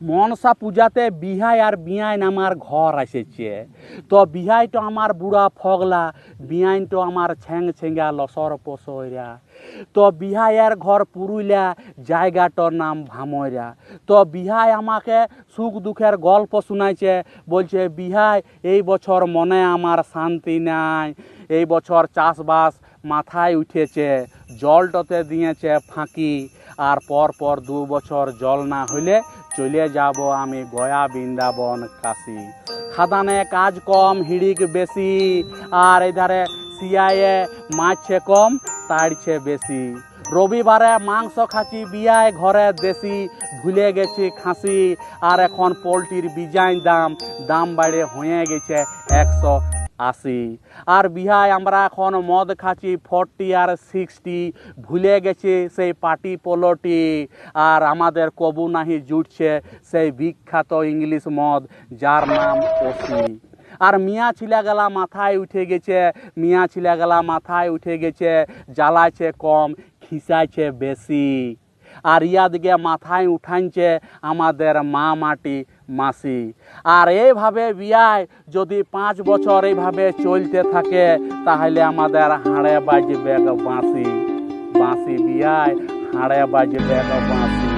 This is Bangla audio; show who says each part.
Speaker 1: মনসা পূজাতে বিহাই আর বিয়াইন আমার ঘর এসেছে। তো বিহাই তো আমার বুড়া ফগলা বিয়াইন তো আমার ছেং ছেঙ্গা লসর পসইরা। তো বিহাইয়ের ঘর পুরুলিয়া, জায়গাটার নাম ভামইরা। তো বিহাই আমাকে সুখ দুঃখের গল্প শোনাইছে, বলছে, বিহাই, এই বছর মনে আমার শান্তি নাই। এই বছর চাষবাস মাথায় উঠেছে, জলটতে দিয়েছে ফাঁকি। আর পর পর দু বছর জল না হইলে চলে যাব আমি গয়া বৃন্দাবন কাশি। খাদানে কাজ কম, হিড়িক বেশি, আর এধারে সিয়ায়ে মাছছে কম তাড়ছে বেশি। রবিবারে মাংস খাচ্ছি, বিয়ায় ঘরে দেশি, ভুলে গেছি খাসি, আর এখন পোলট্রির বিজাইন দাম দাম বাড়ে হয়ে গেছে একশো আশি আর বিহায় আমরা এখন মদ খাচ্ছি ফোরটি আর সিক্সটি ভুলে গেছি সেই পাটি পোলোটি। আর আমাদের কবু নাহি জুটছে সেই বিখ্যাত ইংলিশ মদ, যার নাম ওসি। আর মিয়া ছিলাগেলা মাথায় উঠে গেছে, মিয়া ছিলাগেলা মাথায় উঠে গেছে, জ্বালাইছে কম খিসাইছে বেশি। আর ইয়াদিকে মাথায় উঠাইছে আমাদের মা মাটি মাসি। আর এইভাবে বিয়ায় যদি পাঁচ বছর এইভাবে চলতে থাকে, তাহলে আমাদের হাড়ে বাজবে বাঁশি। বাঁশি বিয়ায় হাড়ে বাজবে বাঁশি।